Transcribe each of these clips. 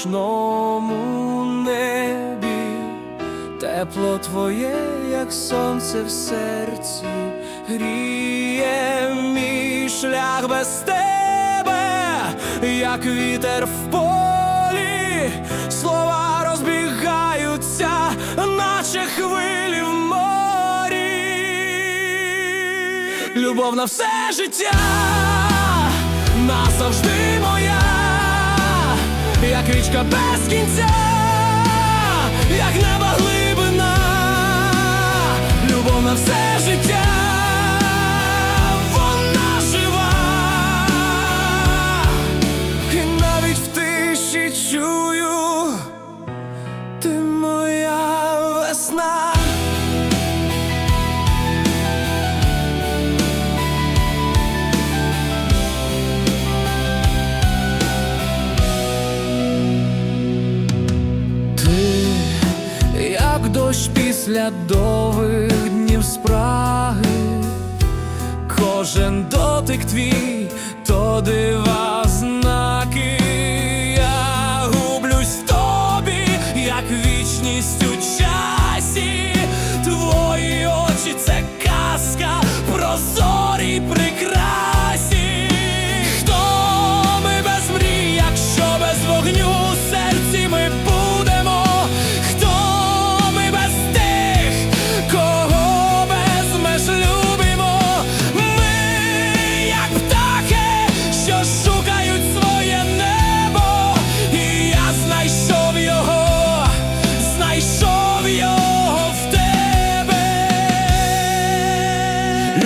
нічному небі, тепло твоє, як сонце в серці, гріє мій шлях без тебе, як вітер в полі, слова розбігаються, наче хвилі в морі. Любов на все життя, назавжди моя, як річка без кінця, як після довгих днів спраги, кожен дотик твій, то дива знаки,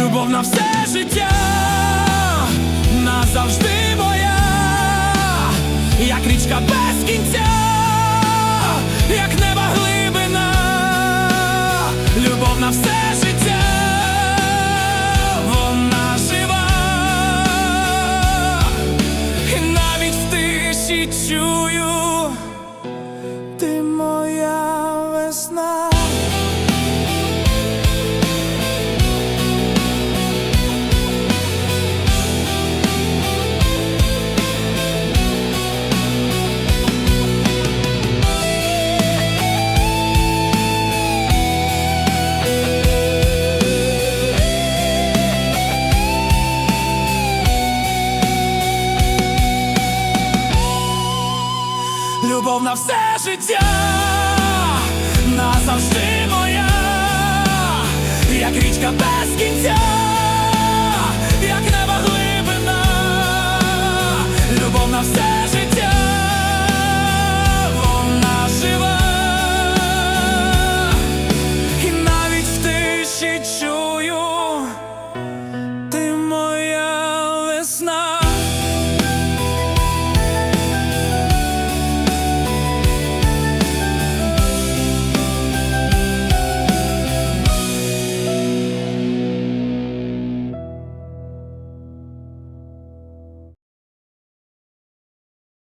Любов на все життя, назавжди любов на все життя, назавжди моя, як річка без кінця, як неба глибина, любов на все життя, вона жива, і навіть в тиші чую.